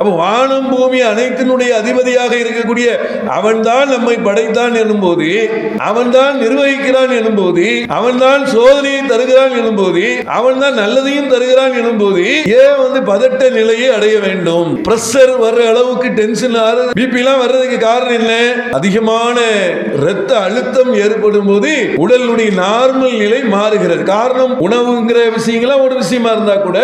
அப்போ வானம் பூமி அனைத்தினுடைய அதிபதியாக இருக்கக்கூடிய அவன்தான் நம்மை படைத்தான் எனும்போது அவன்தான் நிர்வகிக்கிறான் எனும்போது அவன்தான் சோதனையை தருகிறான் எனும்போது அவன்தான் நல்லதையும் தருகிறான் எனும்போது ஏன் வந்து பதட்ட நிலையை அடைய வேண்டும்? பிரஷர் வர்ற அளவுக்கு டென்ஷன் பிபி எல்லாம் வர்றதுக்கு காரணம் என்ன? அதிகமான இரத்த அழுத்தம் ஏற்படும் போது உடலுடைய நார்மல் நிலை மாறுகிறது. காரணம் உணவுங்கிற விஷயங்களா ஒரு விஷயமா இருந்தா கூட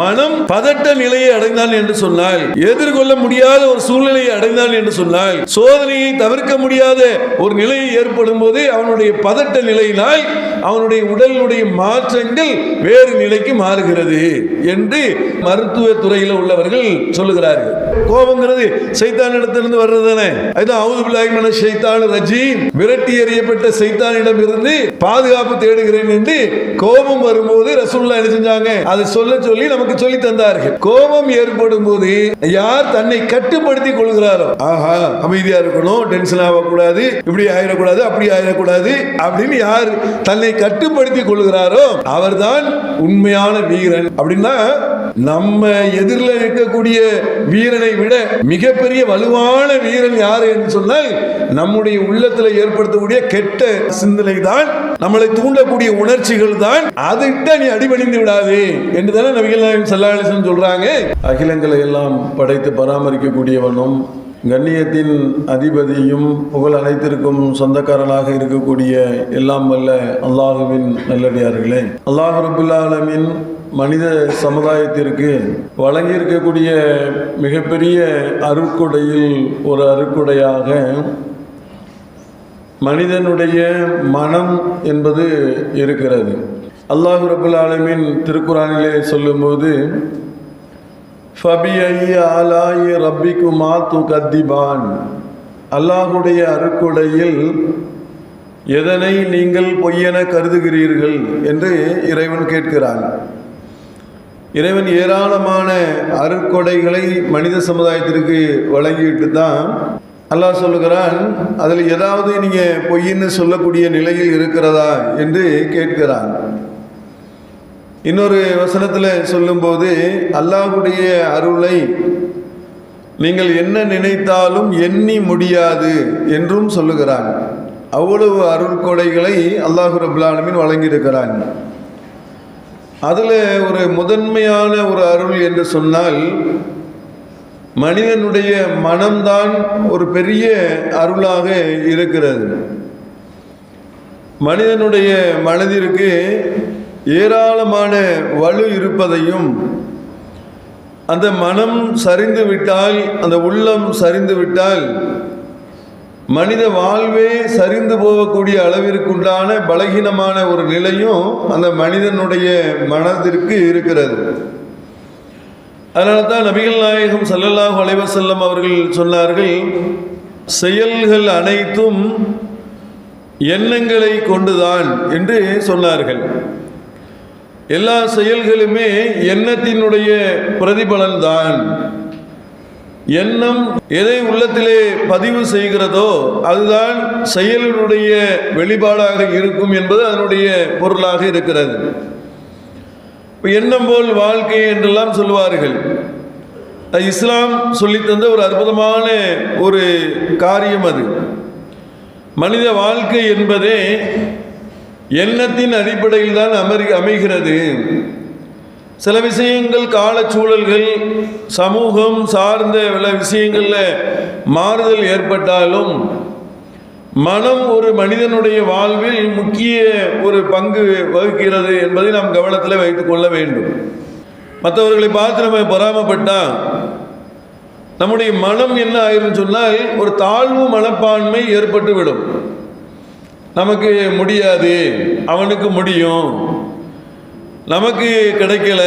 மனம் பதட்ட நிலையை அடைந்தான் என்று சொன்னால் எதிர்கொள்ள முடியாத ஒரு சூழ்நிலையை அடைந்தான் என்று சொன்னால் சோதனையை தவிர்க்க முடியாத ஒரு நிலை ஏற்படும் போது அவனுடைய பதட்ட நிலையினால் அவனுடைய உடலுடைய மாற்றங்கள் வேறு நிலைக்கு மாறுகிறது என்று மருத்துவ துறையில் உள்ளவர்கள் சொல்லுகிறார்கள். கோபங்கிறது சைத்தானிடத்திலிருந்து வர்றது தானே அதுதான் அவுது பிள்ளாய்மன சைத்தான் ரஜி விரட்டி எறியப்பட்ட சைத்தானிடம் இருந்து பாதுகாப்பு தேடுகிறேன் என்று கோபம் வரும்போது ரசூல்லா என்ன செஞ்சாங்க? அதை சொல்ல சொல்லி நமக்கு சொல்லி தந்தார்கள். கோபம் ஏற்படும் போது யார் தன்னை கட்டுப்படுத்தி கொள்கிறாரோ? ஆஹா அமைதியா இருக்கணும் டென்ஷன் ஆகக்கூடாது இப்படி ஆயிடக்கூடாது அப்படி ஆயிடக்கூடாது அப்படின்னு யார் தன்னை கட்டுப்படுத்தி கொள்கிறாரோ அவர்தான் உண்மையான வீரன். அப்படின்னா நம்ம எதிரில் இருக்கக்கூடிய வீரனை விட மிகப்பெரிய வலுவான வீரன் யாரு என்று சொன்னால் நம்முடைய உள்ளத்தில் ஏற்படுத்தக்கூடிய கெட்ட சிந்தனை தான் நம்மளை தூண்டக்கூடிய உணர்ச்சிகள் தான் அதுகிட்ட நீ அடிபணிந்து விடாதே என்று தானே நபிகள் நாயகம் சல்லாஹம் சொல்றாங்க. அகிலங்களை எல்லாம் படைத்து பராமரிக்கக்கூடியவனும் கண்ணியத்தின் அதிபதியும் புகழ் அனைத்திற்கும் சொந்தக்காரனாக இருக்கக்கூடிய எல்லாம் வல்ல அல்லாஹுவின் நல்லடியார்களே. அல்லாஹ் ரபுல்லாலமின் மனித சமுதாயத்திற்கு வழங்கியிருக்கக்கூடிய மிகப்பெரிய அருக்குடையில் ஒரு அருக்குடையாக மனிதனுடைய மனம் என்பது இருக்கிறது. அல்லாஹு ரபுல் ஆலமின் திருக்குறானிலே சொல்லும்போது ஃபபி ஃபபிஐ ஆலாயி ரப்பிக்குமா து கத்திபான் அல்லாஹுடைய அருக்குடையில் எதனை நீங்கள் பொய்யென கருதுகிறீர்கள் என்று இறைவன் கேட்கிறான். இறைவன் ஏராளமான அருட்கொடைகளை மனித சமுதாயத்திற்கு வழங்கிட்டு தான் அல்லாஹ் சொல்லுகிறான் அதில் ஏதாவது நீங்கள் பொய்ன்னு சொல்லக்கூடிய நிலையில் இருக்கிறதா? என்று கேட்கிறான். இன்னொரு வசனத்தில் சொல்லும்போது அல்லாஹுடைய அருளை நீங்கள் என்ன நினைத்தாலும் எண்ணி முடியாது என்றும் சொல்லுகிறான். அவ்வளவு அருள் கொடைகளை அல்லாஹு ரபுல்லாலமின் வழங்கியிருக்கிறான். அதில் ஒரு முதன்மையான ஒரு அருள் என்று சொன்னால் மனிதனுடைய மனம்தான் ஒரு பெரிய அருளாக இருக்கிறது. மனிதனுடைய மனதிற்கு ஏராளமான வலு இருப்பதையும் அந்த மனம் சரிந்து விட்டால் அந்த உள்ளம் சரிந்து விட்டால் மனித வாழ்வே சரிந்து போகக்கூடிய அளவிற்குண்டான பலகீனமான ஒரு நிலையும் அந்த மனிதனுடைய மனதிற்கு இருக்கிறது. அதனால தான் நபிகள் நாயகம் சல்லல்லாஹு அலைவசல்லம் அவர்கள் சொன்னார்கள் செயல்கள் அனைத்தும் எண்ணங்களை கொண்டுதான் என்று சொன்னார்கள். எல்லா செயல்களுமே எண்ணத்தினுடைய பிரதிபலன்தான். எண்ணம் எதை உள்ளத்திலே பதிவு செய்கிறதோ அதுதான் செயலினுடைய வெளிப்பாடாக இருக்கும் என்பது அதனுடைய பொருளாக இருக்கிறது. எண்ணம் போல் வாழ்க்கை என்றெல்லாம் சொல்லுவார்கள். இஸ்லாம் சொல்லித்தந்த ஒரு அற்புதமான ஒரு காரியம் அது. மனித வாழ்க்கை என்பதே எண்ணத்தின் அடிப்படையில் தான் அமரி அமைகிறது. சில விஷயங்கள் காலச்சூழல்கள் சமூகம் சார்ந்த பல விஷயங்களில் மாறுதல் ஏற்பட்டாலும் மனம் ஒரு மனிதனுடைய வாழ்வில் முக்கிய ஒரு பங்கு வகிக்கிறது என்பதை நாம் கவனத்தில் வைத்துக் கொள்ள வேண்டும். மற்றவர்களை பார்த்து நம்ம பொறாமப்பட்டால் நம்முடைய மனம் என்ன ஆயிரும் சொன்னால் ஒரு தாழ்வு மனப்பான்மை ஏற்பட்டு விடும் நமக்கு முடியாது அவனுக்கு முடியும். நமக்கு கிடைக்கல.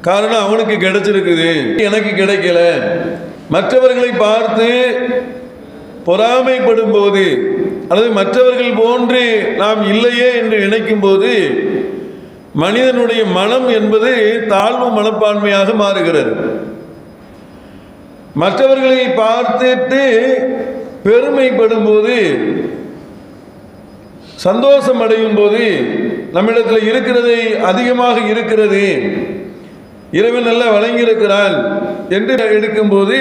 காரணம் அவனுக்கு கிடைச்சிருக்குது. எனக்கு கிடைக்கல. மற்றவர்களை பார்த்து பொறாமைப்படும் போது அல்லது மற்றவர்கள் போன்று நாம் இல்லையே என்று நினைக்கும் போது மனிதனுடைய மனம் என்பது தாழ்வு மனப்பான்மையாக மாறுகிறது. மற்றவர்களை பார்த்துட்டு பெருமைப்படும் போது சந்தோஷம் அடையும் போது நம்மிடத்தில் இருக்கிறதை அதிகமாக இருக்கிறது. இறைவன் நல்லா வழங்கியிருக்கிறான் என்று எடுக்கும்போது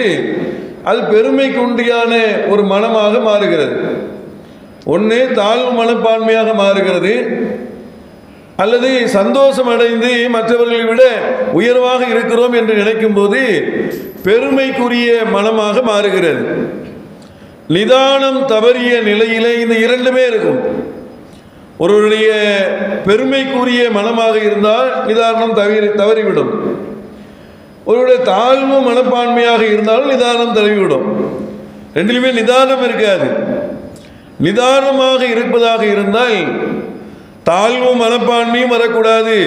அது பெருமைக்கு உண்டியான ஒரு மனமாக மாறுகிறது. ஒன்று தாழ்வு மனப்பான்மையாக மாறுகிறது. அல்லது சந்தோஷம் அடைந்து மற்றவர்களை விட உயர்வாக இருக்கிறோம் என்று நினைக்கும் போது பெருமைக்குரிய மனமாக மாறுகிறது. நிதானம் தவறிய நிலையிலே இந்த இரண்டுமே இருக்கும். ஒருவருடைய பெருமைக்குரிய மனமாக இருந்தால் நிதானம் தவறி தவறிவிடும். ஒருவருடைய தாழ்வு மனப்பான்மையாக இருந்தாலும் நிதானம் தழுவிவிடும் ரெண்டிலுமே நிதானம் இருக்காது. நிதானமாக இருப்பதாக இருந்தால் தாழ்வு மனப்பான்மையும் வரக்கூடாது.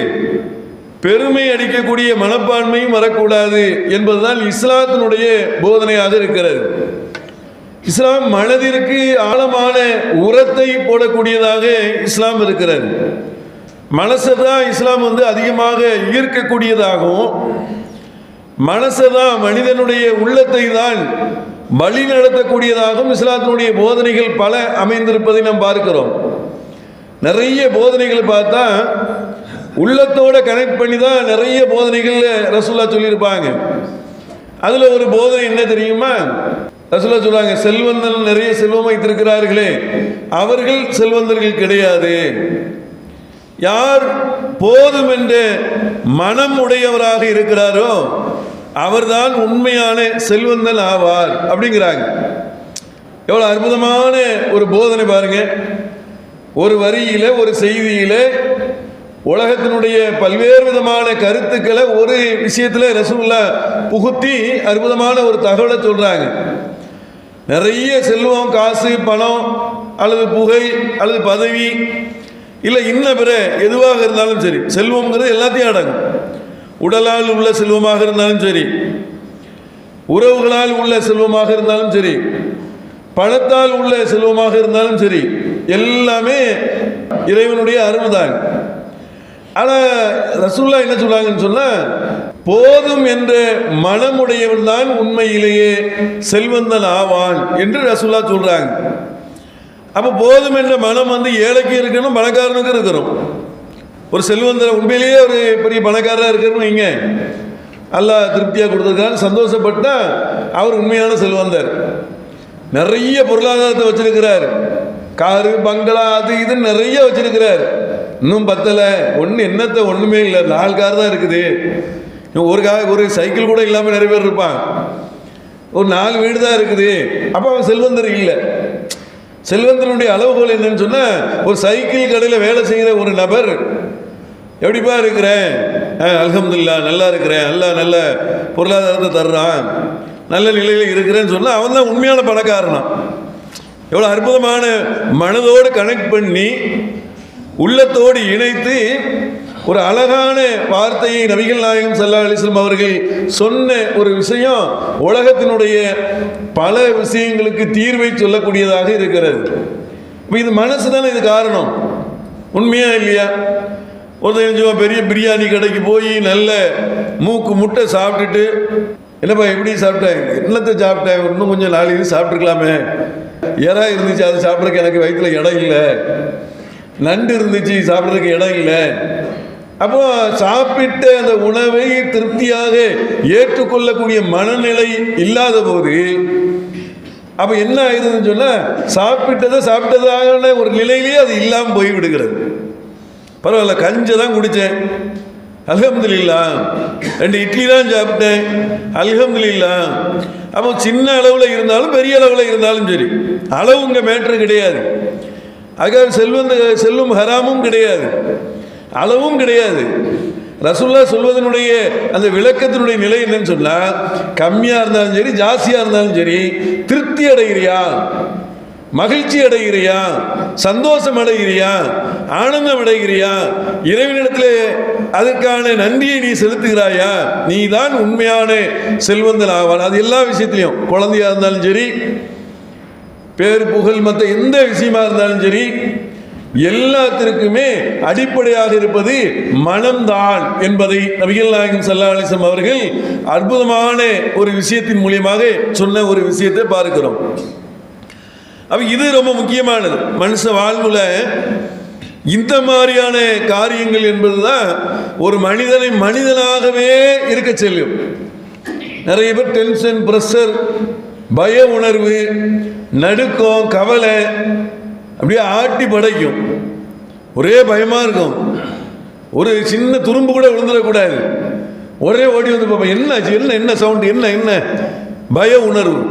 பெருமை அடிக்கக்கூடிய மனப்பான்மையும் வரக்கூடாது என்பதுதான் இஸ்லாத்தினுடைய போதனையாக இருக்கிறது. இஸ்லாம் மனதிற்கு ஆழமான உரத்தை போடக்கூடியதாக இஸ்லாம் இருக்கிறது. மனசை தான் இஸ்லாம் வந்து அதிகமாக ஈர்க்கக்கூடியதாகவும் மனசை தான் மனிதனுடைய உள்ளத்தை தான் வழி நடத்தக்கூடியதாகவும் இஸ்லாத்தினுடைய போதனைகள் பல அமைந்திருப்பதை நாம் பார்க்கிறோம். நிறைய போதனைகள் பார்த்தா உள்ளத்தோட கனெக்ட் பண்ணி தான் நிறைய போதனைகள் ரசூல்லா சொல்லியிருப்பாங்க. அதில் ஒரு போதனை என்ன தெரியுமா? ரசூலா சொல்லுவாங்க செல்வந்தர்கள் நிறைய செல்வம் வைத்திருக்கிறார்களே அவர்கள் செல்வந்தர்கள் கிடையாது. யார் போதும் என்று மனம் உடையவராக இருக்கிறாரோ அவர்தான் உண்மையான செல்வந்தன் ஆவார் அப்படிங்கிறாங்க. எவ்வளோ அற்புதமான ஒரு போதனை பாருங்க. ஒரு வரியில ஒரு செய்தியில உலகத்தினுடைய பல்வேறு விதமான கருத்துக்களை ஒரு விஷயத்தில் ரசூல்லா புகுத்தி அற்புதமான ஒரு தகவலை சொல்றாங்க. நிறைய செல்வம் காசு பணம் அல்லது புகை அல்லது பதவி. இல்லை இன்ன பிற எதுவாக இருந்தாலும் சரி செல்வம்ங்கிறது எல்லாத்தையும் அடங்கும். உடலால் உள்ள செல்வமாக இருந்தாலும் சரி உறவுகளால் உள்ள செல்வமாக இருந்தாலும் சரி பணத்தால் உள்ள செல்வமாக இருந்தாலும் சரி எல்லாமே இறைவனுடைய அருள்தான் ஆனால் ரசூல்லா என்ன சொல்றாங்கன்னு சொன்னால் போதும் என்ற மனமுடையவன் தான் உண்மையிலேயே செல்வந்தன் ஆவான் என்று ரசூல்லா சொல்றாங்க. அப்போ போதும் என்ற மனம் வந்து ஏழைக்கு இருக்கணும் பணக்காரனுக்கு இருக்கணும். ஒரு செல்வந்தர் உண்மையிலேயே ஒரு பெரிய பணக்காரராக இருக்கிறன்னு வைங்க. நல்லா திருப்தியாக கொடுத்துருக்காரு சந்தோஷப்பட்டா அவர் உண்மையான செல்வந்தர். நிறைய பொருளாதாரத்தை வச்சிருக்கிறார். காரு பங்களா அது இதுன்னு நிறைய வச்சிருக்கிறார். இன்னும் பத்தலை. ஒன்று என்னத்தை ஒன்றுமே இல்லை. நாலு கார் தான் இருக்குது. ஒரு கார் ஒரு சைக்கிள் கூட இல்லாமல் நிறைய பேர் இருப்பான் ஒரு நாலு வீடு தான் இருக்குது. அப்போ அவன் செல்வந்தர் இல்லை. செல்வந்தனுடைய அளவுகோல் என்னன்னு சொன்னால் ஒரு சைக்கிள் கடையில் வேலை செய்கிற ஒரு நபர் எப்படிப்பா இருக்கிறேன்? அல்ஹம்துல்லா நல்லா இருக்கிறேன். நல்லா நல்ல பொருளாதாரத்தை தர்றான். நல்ல நிலையில் இருக்கிறேன்னு சொன்னால் அவன் தான் உண்மையான பணக்காரனா எவ்வளோ அற்புதமான மனதோடு கனெக்ட் பண்ணி உள்ளத்தோடு இணைத்து ஒரு அழகான வார்த்தையை நபிகள் நாயகம் சல்லா அலிஸ்லம் அவர்கள் சொன்ன ஒரு விஷயம் உலகத்தினுடைய பல விஷயங்களுக்கு தீர்வை சொல்லக்கூடியதாக இருக்கிறது. இப்போ இது மனசு தானே இது காரணம்? உண்மையா இல்லையா? ஒருத்தன் பெரிய பிரியாணி கடைக்கு போய் நல்ல மூக்கு முட்டை சாப்பிட்டுட்டு என்னப்பா எப்படி சாப்பிட்டேன் என்னத்தை சாப்பிட்டேன் இன்னும் கொஞ்சம் நாளைக்கு சாப்பிட்ருக்கலாமே எறா இருந்துச்சு அதை சாப்பிட்றதுக்கு எனக்கு வயிற்றுல இடம் இல்லை. நண்டு இருந்துச்சு சாப்பிட்றதுக்கு இடம் இல்லை. அப்போ சாப்பிட்ட அந்த உணவை திருப்தியாக ஏற்றுக்கொள்ளக்கூடிய மனநிலை இல்லாத போது அப்போ என்ன ஆயிடுதுன்னு சொன்னால் சாப்பிட்டதை சாப்பிட்டதான ஒரு நிலையிலேயே அது இல்லாமல் போய்விடுகிறது பரவாயில்ல கஞ்சி தான் குடித்தேன் அல்ஹம்துலில்லா. ரெண்டு இட்லி தான் சாப்பிட்டேன். அல்ஹம்துலில்லா. அப்போ சின்ன அளவில் இருந்தாலும் பெரிய அளவில் இருந்தாலும் சரி. அளவு இங்கே மேட்ரு கிடையாது. அதுக்காக செல்வந்த செல்லும் ஹராமும் கிடையாது. அளவும் கிடையாது. ரசுல்லா சொல்வதனுடைய அந்த விளக்கத்தினுடைய நிலை என்னன்னு சொன்னால் கம்மியாக இருந்தாலும் சரி ஜாஸ்தியாக இருந்தாலும் சரி திருப்தி அடைகிறியா? மகிழ்ச்சி அடைகிறியா? சந்தோஷம் அடைகிறியா? ஆனந்தம் அடைகிறியா? இறைவனிடத்தில் அதற்கான நன்றியை நீ செலுத்துகிறாயா? நீ தான் உண்மையான செல்வந்தன் ஆவான் அது எல்லா விஷயத்திலையும். குழந்தையா இருந்தாலும் சரி பேர் புகழ் மற்ற எந்த விஷயமா இருந்தாலும் சரி எல்லாத்திற்குமே அடிப்படையாக இருப்பது மனம்தான் என்பதை நபிகள் நாயகம் சல்லா அலிசம் அவர்கள் அற்புதமான ஒரு விஷயத்தின் மூலியமாக சொன்ன ஒரு விஷயத்தை பார்க்கிறோம். அப்ப இது ரொம்ப முக்கியமானது. மனுஷ வாழ்வுல இந்த மாதிரியான காரியங்கள் என்பதுதான் ஒரு மனிதனை மனிதனாகவே இருக்க செல்லும் நிறைய பேர் டென்ஷன் ப்ரெஷர் பய உணர்வு நடுக்கம் கவலை அப்படியே ஆட்டி படைக்கும். ஒரே பயமாக இருக்கும். ஒரு சின்ன துரும்பு கூட விழுந்துடக்கூடாது. ஒரே ஓடி வந்து பார்ப்போம் என்னாச்சு என்ன என்ன சவுண்டு என்ன என்ன? பய உணர்வு.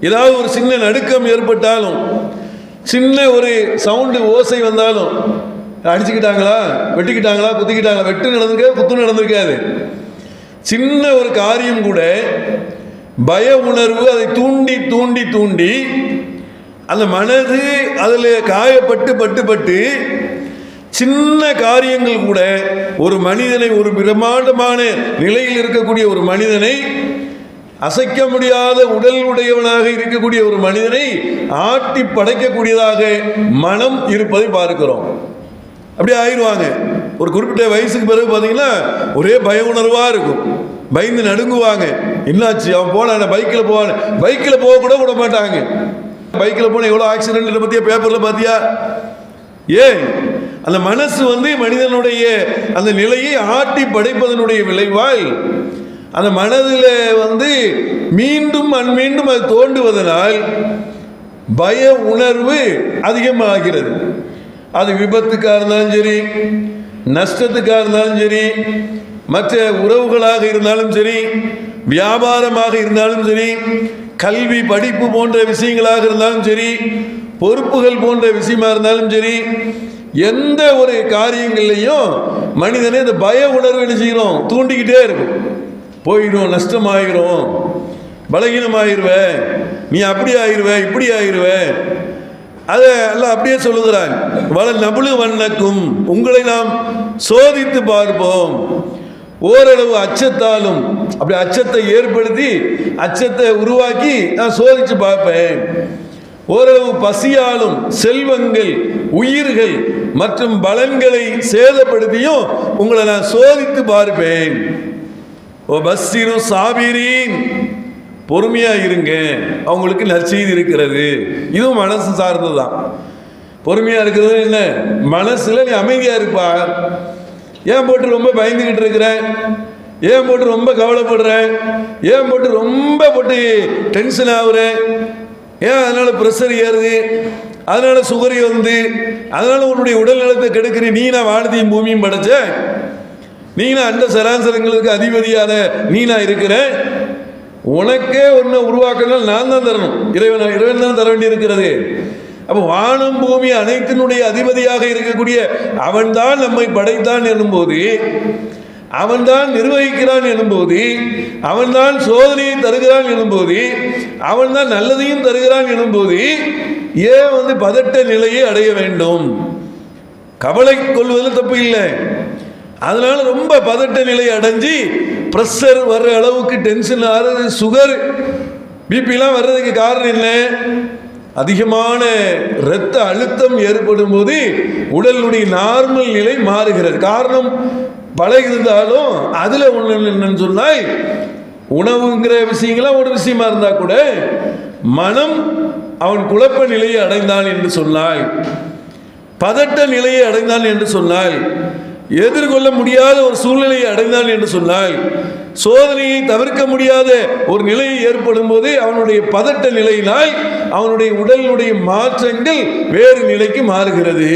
ஏதாவது ஒரு சின்ன நடுக்கம் ஏற்பட்டாலும் சின்ன ஒரு சவுண்டு ஓசை வந்தாலும் அடிச்சுக்கிட்டாங்களா வெட்டிக்கிட்டாங்களா குத்திக்கிட்டாங்களா வெட்டு நடந்திருக்காது குத்து நடந்திருக்காது. சின்ன ஒரு காரியம் கூட பய உணர்வு அதை தூண்டி தூண்டி தூண்டி அந்த மனது அதில் காயப்பட்டு பட்டு பட்டு சின்ன காரியங்கள் கூட ஒரு மனிதனை ஒரு பிரம்மாண்டமான நிலையில் இருக்கக்கூடிய ஒரு மனிதனை அசைக்க முடியாத உடல் உடையவனாக இருக்கக்கூடிய ஒரு மனிதனை ஆட்டி படைக்கக்கூடியதாக மனம் இருப்பதை பார்க்கிறோம். அப்படி ஆயிடுவாங்க. ஒரு குறிப்பிட்ட வயசுக்கு பிறகு பார்த்தீங்கன்னா ஒரே பய உணர்வாக இருக்கும். பயந்து நடுங்குவாங்க. என்னாச்சு? அவன் போனான் பைக்கில் போவான். பைக்கில் போக கூட விட மாட்டாங்க. பைக்கில் போன எவ்வளோ ஆக்சிடென்ட் பார்த்தியா பேப்பரில் பார்த்தியா ஏன் அந்த மனசு வந்து மனிதனுடைய அந்த நிலையை ஆட்டி படைப்பதனுடைய விளைவாய். அந்த மனதில் வந்து மீண்டும் மீண்டும் அது தோண்டுவதனால் பய உணர்வு அதிகமாகிறது. அது விபத்துக்காக இருந்தாலும் சரி நஷ்டத்துக்காக இருந்தாலும் சரி மற்ற உறவுகளாக இருந்தாலும் சரி வியாபாரமாக இருந்தாலும் சரி கல்வி படிப்பு போன்ற விஷயங்களாக இருந்தாலும் சரி பொறுப்புகள் போன்ற விஷயமா இருந்தாலும் சரி எந்த ஒரு காரியங்கள்லையும் மனிதனே இந்த பய உணர்வு என்ன செய்யணும்? தூண்டிக்கிட்டே இருக்கும். போயிடும் நஷ்டமாயிரும். பலகீனமாயிருவ. நீ அப்படி ஆயிருவ இப்படி ஆயிருவ. அதை எல்லாம் அப்படியே சொல்லுகிறான். வள நபுளு வண்ணக்கும் உங்களை நாம் சோதித்து பார்ப்போம். ஓரளவு அச்சத்தாலும் அப்படி அச்சத்தை ஏற்படுத்தி அச்சத்தை உருவாக்கி நான் சோதித்து பார்ப்பேன். ஓரளவு பசியாலும் செல்வங்கள் உயிர்கள் மற்றும் பலன்களை சேதப்படுத்தியும் உங்களை நான் சோதித்து பார்ப்பேன். ஓ பஸ்ஸிரு சாபிரீன். பொறுமையா இருங்க. அவங்களுக்கு நற்செய்தி இருக்கிறது. இதுவும் மனசு சார்ந்தது தான் பொறுமையா இருக்கிறது என்ன? மனசுல நீ அமைதியா இருப்பா. ஏன் போட்டு ரொம்ப பயந்துகிட்டு இருக்கிற? ஏன் போட்டு ரொம்ப கவலைப்படுற? ஏன் போட்டு ரொம்ப போட்டு டென்ஷன் ஆகுற? ஏன் அதனால ப்ரெஷர் ஏறுது? அதனால சுகரி வந்து அதனால உன்னுடைய உடல் நலத்தை கெடுக்கிற நீ நான் வானத்தையும் பூமியும் படைச்ச? நீ நான் அந்த சராசரங்களுக்கு அதிபதியான நீ நான் இருக்கிறேன் உனக்கே ஒன்று உருவாக்கணும் நான் தான் தரணும். இறைவன் இறைவன் தான் தர வேண்டி இருக்கிறது அப்போ வானம் பூமி அனைத்தினுடைய அதிபதியாக இருக்கக்கூடிய அவன்தான் நம்மை படைத்தான் எனும்போது அவன்தான் நிர்வகிக்கிறான் எனும்போது அவன்தான் சோதனையை தருகிறான் எனும்போது அவன்தான் நல்லதையும் தருகிறான் எனும்போது ஏன் வந்து பதட்ட நிலையை அடைய வேண்டும்? கவலை கொள்வதில் தப்பு இல்லை. அதனால ரொம்ப பதட்ட நிலை அடைஞ்சு ப்ரெஷர் வர்ற அளவுக்கு டென்ஷன் ஆகிறது சுகர் பிபிலாம் வர்றதுக்கு காரணம் என்ன? அதிகமான இரத்த அழுத்தம் ஏற்படும் போது உடலுடைய நார்மல் நிலை மாறுகிறது. காரணம் பல இருந்தாலும் அதில் ஒன்று என்னன்னு சொன்னால் உணவுங்கிற விஷயங்களாம் ஒரு விஷயமா இருந்தால் கூட மனம் அவன் குழப்ப நிலையை அடைந்தான் என்று சொன்னால் பதட்ட நிலையை அடைந்தான் என்று சொன்னால் எதிர்கொள்ள முடியாத ஒரு சூழ்நிலையை அடைந்தான் என்று சொன்னால் சோதனையை தவிர்க்க முடியாத ஒரு நிலையை ஏற்படும் போது அவனுடைய பதட்ட நிலையினால் அவனுடைய உடலினுடைய மாற்றங்கள் வேறு நிலைக்கு மாறுகிறது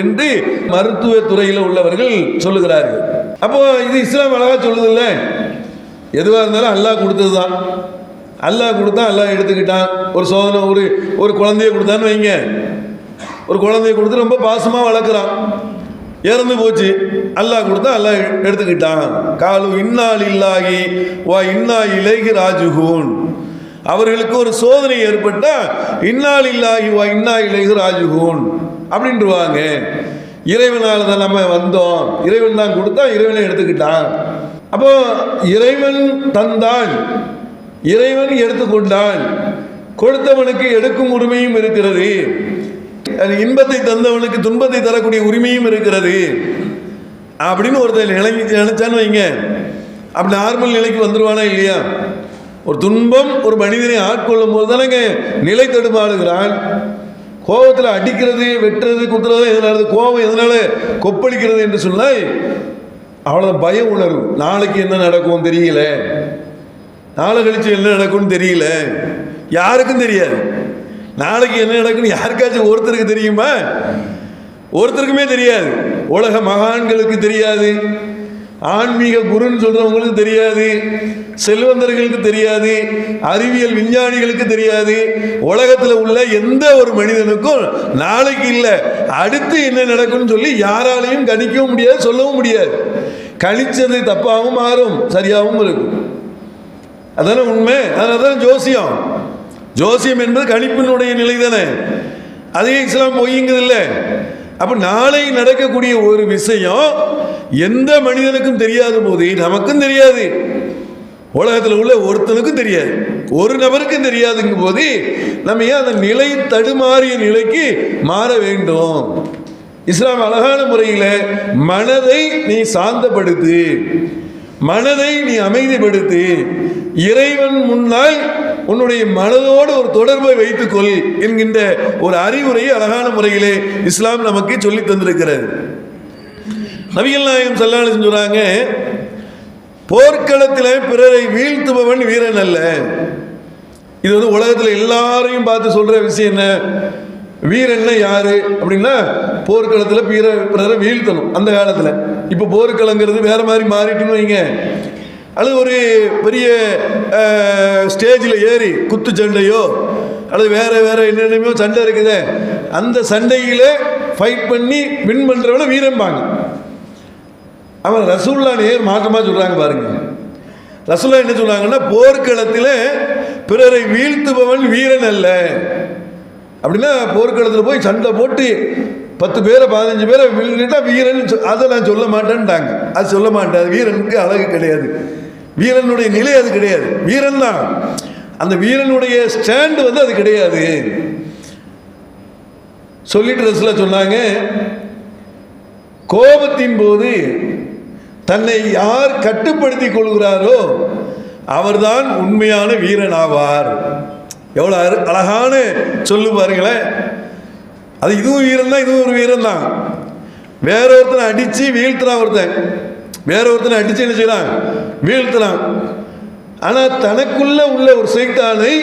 என்று மருத்துவ துறையில் உள்ளவர்கள் சொல்லுகிறார்கள். அப்போ இது இஸ்லாம் அழகா சொல்லுதில்ல? எதுவாக இருந்தாலும் அல்லாஹ் கொடுத்தது தான் அல்லாஹ் கொடுத்தா அல்லாஹ் எடுத்துக்கிட்டான். ஒரு சோதனை ஒரு ஒரு குழந்தைய கொடுத்தான்னு வைங்க. ஒரு குழந்தைய கொடுத்து ரொம்ப பாசமாக வளர்க்குறான். இறந்து போச்சு. அல்லாஹ் கொடுத்தா அல்லாஹ் எடுத்துக்கிட்டான். காலு இன்னால் இல்லாகி வா இன்னா இலகி ராஜுகூன். அவர்களுக்கு ஒரு சோதனை ஏற்பட்டா இன்னால் இல்லாகி வா இன்னா இலகி ராஜுகூன். அப்படின்ட்டுருவாங்க இறைவனால் தான் நம்ம வந்தோம். இறைவன் தான் கொடுத்தா இறைவனை எடுத்துக்கிட்டான். அப்போ இறைவன் தந்தான் இறைவன் எடுத்துக்கொண்டான் கொடுத்தவனுக்கு எடுக்கும் உரிமையும் இருக்கிறது. இன்பத்தை தந்தவனுக்கு துன்பத்தை தரக்கூடிய உரிமையும் இருக்கிறது. அப்படின்னு ஒருத்தர் நிலைமை நினைச்சான்னு வைங்க. அப்படி நார்மல் நிலைக்கு வந்துருவானா இல்லையா? ஒரு துன்பம் ஒரு மனிதனை ஆட்கொள்ளும் போது தானேங்க நிலை தடுமாறுகிறான். கோபத்தில் அடிக்கிறது வெட்டுறது குத்துறது எதனால கோபம் எதனால கொப்பளிக்கிறது என்று சொன்னால் அவ்வளோ பய உணர்வு. நாளைக்கு என்ன நடக்கும் தெரியல. நாளை கழிச்சு என்ன நடக்கும்னு தெரியல. யாருக்கும் தெரியாது. நாளைக்கு என்ன நடக்கும்னு யாருக்காச்சும் ஒருத்தருக்கு தெரியுமா? ஒருத்தருக்குமே தெரியாது. உலக மகான்களுக்கு தெரியாது. ஆன்மீக குருன்னு சொல்றவங்களுக்கு தெரியாது. செல்வந்தர்களுக்கு தெரியாது. அறிவியல் விஞ்ஞானிகளுக்கு தெரியாது. உலகத்தில் உள்ள எந்த ஒரு மனிதனுக்கும் நாளைக்கு இல்லை. அடுத்து என்ன நடக்கும்னு சொல்லி யாராலையும் கணிக்கவும் முடியாது சொல்லவும் முடியாது. கணிச்சது தப்பாகவும் மாறும் சரியாகவும் இருக்கும். அதானே உண்மை? அதனால தான் ஜோசியம். ஜோசியம் என்பது கணிப்பினுடைய நிலை தானே அதே இஸ்லாம் பொய்யுங்கிறது இல்லை அப்போ நாளை நடக்கக்கூடிய ஒரு விஷயம் எந்த மனிதனுக்கும் தெரியாத போது நமக்கும் தெரியாது. உலகத்தில் உள்ள ஒருத்தனுக்கும் தெரியாது. ஒரு நபருக்கும் தெரியாதுங்கும் போது நம்ம ஏன் அந்த நிலை தடுமாறிய நிலைக்கு மாற வேண்டும்? இஸ்லாம் அழகான முறையில் மனதை நீ சாந்தப்படுத்து மனதை நீ அமைதிப்படுத்து இறைவன் முன்னால் உன்னுடைய மனதோடு ஒரு தொடர்பை வைத்துக்கொள் என்கின்ற ஒரு அறிவுரையை அழகான முறையிலே இஸ்லாம் நமக்கு சொல்லி தந்திருக்கிறது. நபிகள் நாயகம் சல்லாஹ் சொல்றாங்க போர்க்களத்தில் பிறரை வீழ்த்துபவன் வீரன் அல்ல. இது வந்து உலகத்தில் எல்லாரையும் பார்த்து சொல்ற விஷயம் என்ன? வீரன்னா யாரு? அப்படின்னா போர்க்களத்தில் பிற பிறரை வீழ்த்தணும் அந்த காலத்தில். இப்போ போர்க்களங்கிறது வேற மாதிரி மாறிட்டுன்னு வைங்க. அல்லது ஒரு பெரிய ஸ்டேஜில் ஏறி குத்து சண்டையோ அல்லது வேற வேறு என்னென்னமோ சண்டை இருக்குதே அந்த சண்டையில் ஃபைட் பண்ணி வின் பண்ணுறவன வீரம்பாங்க அவன் ரசூல்லா நேர் மாற்றமாக சொல்கிறாங்க பாருங்கள் ரசூல்லா என்ன சொல்கிறாங்கன்னா போர்க்களத்தில் பிறரை வீழ்த்துபவன் வீரன் அல்ல. அப்படின்னா போர்க்களத்தில் போய் சண்டை போட்டு பத்து பேரை பதினஞ்சு பேரை வீழ்ந்துட்டா வீரன் சொ- அதை நான் சொல்ல மாட்டேன்ட்டாங்க. அது சொல்ல மாட்டேன் அது வீரனுக்கு அழகு கிடையாது. வீரனுடைய நிலை அது கிடையாது. வீரன் தான் அந்த வீரனுடைய ஸ்டாண்டு வந்து அது கிடையாது. சொல்லிட்டு ரசில் சொன்னாங்க கோபத்தின் போது தன்னை யார் கட்டுப்படுத்திக் கொள்கிறாரோ அவர்தான் உண்மையான வீரன் ஆவார் எவ்வளோ அரு- அழகான சொல்லு பாருங்களேன் அது இதுவும் வீரன் தான் இதுவும் ஒரு வீரன் தான் வேற ஒருத்தனை அடித்து வீழ்த்துறான் ஒருத்தன். வேற ஒருத்தனை அடிச்சு என்ன செய்யலாம்? வீழ்த்தலாம். ஆனால் தனக்குள்ள உள்ள ஒரு சைத்தானை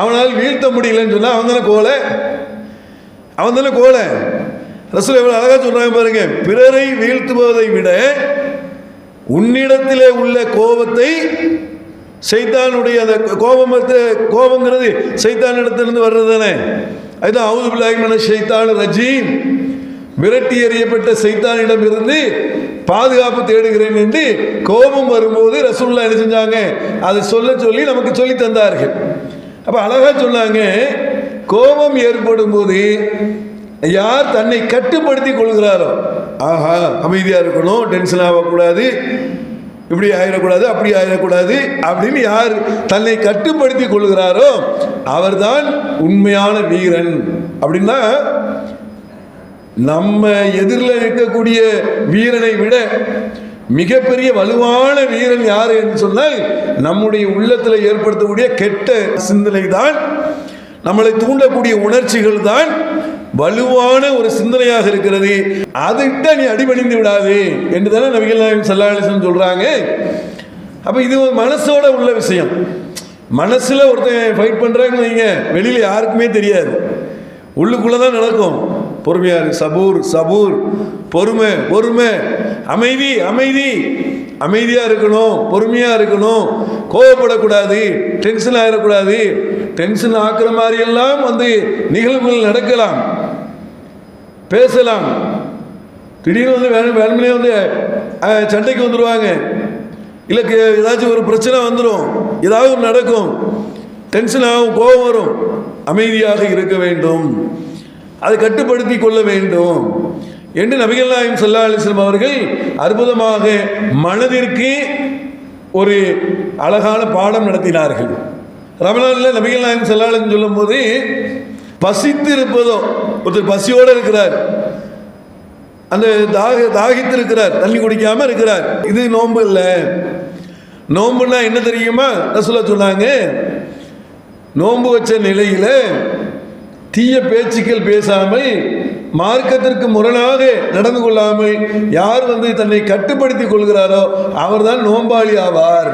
அவனால் வீழ்த்த முடியலன்னு சொன்னால் அவன் தானே கோலை? அவன் தானே கோலை? ரசூல் எவ்வளோ அழகாக சொல்கிறாங்க பாருங்க பிறரை வீழ்த்துவதை விட உன்னிடத்திலே உள்ள கோபத்தை சைத்தானுடைய அந்த கோபம் கோபங்கிறது சைத்தானிடத்திலிருந்து வர்றது தானே அதுதான் அவுது பிள்ளாய்மன சைத்தான் ரஜீம். விரட்டி எறியப்பட்ட சைத்தானிடம் இருந்து பாதுகாப்பு தேடுகிறேன் என்று கோபம் வரும்போது ரசூல்லா என்ன செஞ்சாங்க? அதை சொல்ல சொல்லி நமக்கு சொல்லி தந்தார்கள். அப்ப அழகா சொன்னாங்க கோபம் ஏற்படும் போது யார் தன்னை கட்டுப்படுத்தி கொள்கிறாரோ ஆஹா அமைதியா இருக்கணும் டென்ஷன் ஆகக்கூடாது இப்படி ஆயிடக்கூடாது அப்படி ஆயிடக்கூடாது அப்படின்னு யார் தன்னை கட்டுப்படுத்தி கொள்கிறாரோ அவர்தான் உண்மையான வீரன் அப்படின்னா நம்ம எதிரில் இருக்கக்கூடிய வீரனை விட மிகப்பெரிய வலுவான வீரன் யார் என்று சொன்னால் நம்முடைய உள்ளத்தில் ஏற்படுத்தக்கூடிய கெட்ட சிந்தனை தான் நம்மளை தூண்டக்கூடிய உணர்ச்சிகள் தான் வலுவான ஒரு சிந்தனையாக இருக்கிறது. அதைட்ட நீ அடிபணிந்து விடாதே என்று தானே நபிகள் நாயகம் சல்லாஹம் சொல்றாங்க. அப்போ இது ஒரு மனசோட உள்ள விஷயம். மனசில் ஒருத்தன் ஃபைட் பண்ணுறாங்கன்னு வைங்க வெளியில் யாருக்குமே தெரியாது. உள்ளுக்குள்ளே தான் நடக்கும். பொறுமையா இரு. சபூர் சபூர். பொறுமை பொறுமை. அமைதி அமைதி. அமைதியாக இருக்கணும் பொறுமையாக இருக்கணும். கோவப்படக்கூடாது டென்ஷன் ஆகிடக்கூடாது டென்ஷன் ஆக்குற மாதிரி எல்லாம் வந்து நிகழ்வுகள் நடக்கலாம். பேசலாம். திடீர்னு வந்து வேணும் வேணும்னே வந்து சண்டைக்கு வந்துடுவாங்க இல்லை ஏதாச்சும் ஒரு பிரச்சனை வந்துடும் ஏதாவது நடக்கும். டென்ஷன் ஆகும் கோபம் வரும். அமைதியாக இருக்க வேண்டும். அதை கட்டுப்படுத்தி கொள்ள வேண்டும் என்று நபிகள் நாயம் சொல்லா அலிஸ்லம் அவர்கள் அற்புதமாக மனதிற்கு ஒரு அழகான பாடம் நடத்தினார்கள். ரமலானில் நபிகள் நாயம் சல்லா சொல்லும்போது பசித்து இருப்பதோ ஒருத்தர் பசியோடு இருக்கிறார். அந்த தாக தாகித்து இருக்கிறார் தண்ணி குடிக்காம இருக்கிறார். இது நோன்பு இல்லை. நோன்புன்னா என்ன தெரியுமா? ரசூலா சொன்னாங்க நோன்பு வச்ச நிலையில் தீய பேச்சுக்கள் பேசாமல் மார்க்கத்திற்கு முரணாக நடந்து கொள்ளாமல் யார் வந்து தன்னை கட்டுப்படுத்திக் கொள்கிறாரோ அவர்தான் நோம்பாளி ஆவார்.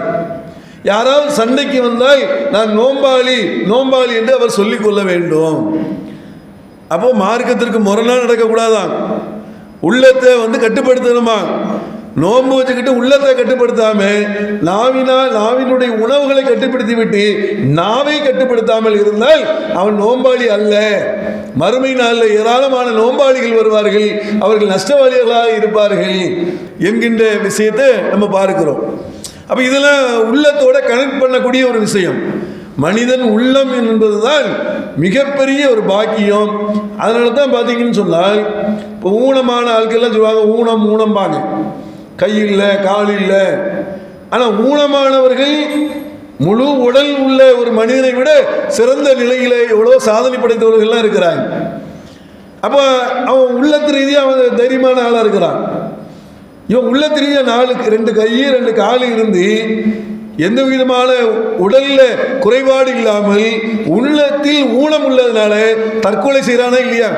யாராவது சண்டைக்கு வந்தால் நான் நோம்பாளி நோம்பாளி என்று அவர் சொல்லிக் கொள்ள வேண்டும். அப்போ மார்க்கத்திற்கு முரணாக நடக்கக்கூடாதான். உள்ளத்தை வந்து கட்டுப்படுத்தணுமா? நோன்பு வச்சுக்கிட்டு உள்ளத்தை கட்டுப்படுத்தாம நாவினால் நாவினுடைய உணவுகளை கட்டுப்படுத்தி விட்டு நாவை கட்டுப்படுத்தாமல் இருந்தால் அவன் நோம்பாளி அல்ல. மறுமை நாளில் ஏராளமான நோம்பாளிகள் வருவார்கள். அவர்கள் நஷ்டவாளிகளாக இருப்பார்கள் என்கின்ற விஷயத்தை நம்ம பார்க்கிறோம். அப்போ இதெல்லாம் உள்ளத்தோட கனெக்ட் பண்ணக்கூடிய ஒரு விஷயம். மனிதன் உள்ளம் என்பதுதான் மிகப்பெரிய ஒரு பாக்கியம். அதனால தான் பார்த்தீங்கன்னு சொன்னால் இப்போ ஊனமான ஆட்கள்லாம் சொல்லுவாங்க ஊனம் ஊனம்பாங்க. கை இல்லை கால் இல்லை ஆனால் ஊனமானவர்கள் முழு உடல் உள்ள ஒரு மனிதனை விட சிறந்த நிலையில் எவ்வளோ சாதனை படைத்தவர்கள்லாம் இருக்கிறாங்க. அப்போ அவன் உள்ளத்து ரீதியாக அவன் தைரியமான ஆளாக இருக்கிறான். இவன் உள்ளத்து ரீதியாக நாலு ரெண்டு கை ரெண்டு கால் இருந்து எந்த விதமான உடலில் குறைபாடு இல்லாமல் உள்ளத்தில் ஊனம் உள்ளதுனால தற்கொலை செய்கிறானா இல்லையா?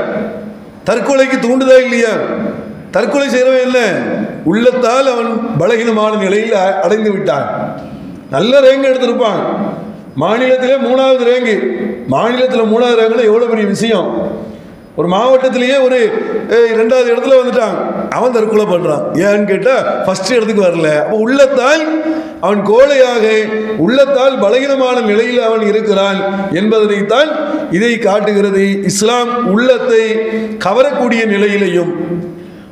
தற்கொலைக்கு தூண்டுதா இல்லையா? தற்கொலை செய்கிறவன் என்ன? உள்ளத்தால் அவன் பலகீனமான நிலையில் அடைந்து விட்டான். நல்ல ரேங்க் எடுத்திருப்பான். மாநிலத்திலே மூணாவது ரேங்கு. மாநிலத்தில் மூணாவது ரேங்குனா எவ்வளோ பெரிய விஷயம்? ஒரு மாவட்டத்திலேயே ஒரு ரெண்டாவது இடத்துல வந்துட்டான். அவன் தற்கொலை பண்ணுறான் ஏன்னு கேட்டால் ஃபஸ்ட்டு இடத்துக்கு வரல. அப்போ உள்ளத்தால் அவன் கோழையாக உள்ளத்தால் பலகீனமான நிலையில் அவன் இருக்கிறான் என்பதனைத்தான் இதை காட்டுகிறது இஸ்லாம் உள்ளத்தை கவரக்கூடிய நிலையிலையும்.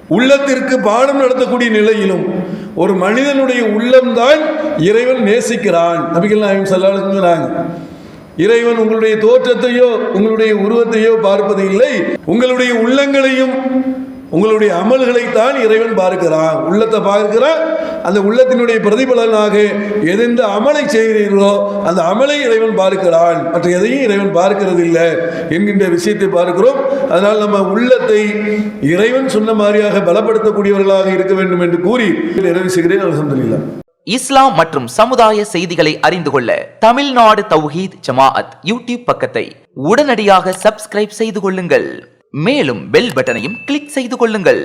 உள்ளத்திற்கு பாடம் நடத்தக்கூடிய நிலையிலும் ஒரு மனிதனுடைய உள்ளம்தான் இறைவன் நேசிக்கிறான். நபிகள் நாயகம் சல்லாலும் சொன்னாங்க. இறைவன் உங்களுடைய தோற்றத்தையோ உங்களுடைய உருவத்தையோ பார்ப்பது இல்லை. உங்களுடைய உள்ளங்களையும் உங்களுடைய அமல்களைத்தான் இறைவன் பார்க்கிறான். உள்ளத்தை பார்க்கிறான். அந்த உள்ளத்தினுடைய பிரதிபலனாக எதெந்த அமலை செய்கிறீர்களோ அந்த அமலை இறைவன் பார்க்கிறான். மற்ற எதையும் இறைவன் பார்க்கிறது இல்லை என்கின்ற விஷயத்தை பார்க்கிறோம். அதனால் நம்ம உள்ளத்தை இறைவன் சொன்ன மாதிரியாக பலப்படுத்தக்கூடியவர்களாக இருக்க வேண்டும் என்று கூறி நிறைவு செய்கிறேன். இஸ்லாம் மற்றும் சமுதாய செய்திகளை அறிந்து கொள்ள தமிழ்நாடு தௌஹீத் ஜமாஅத் யூடியூப் பக்கத்தை உடனடியாக சப்ஸ்கிரைப் செய்து கொள்ளுங்கள். மேலும் பெல் பட்டனையும் கிளிக் செய்து கொள்ளுங்கள்.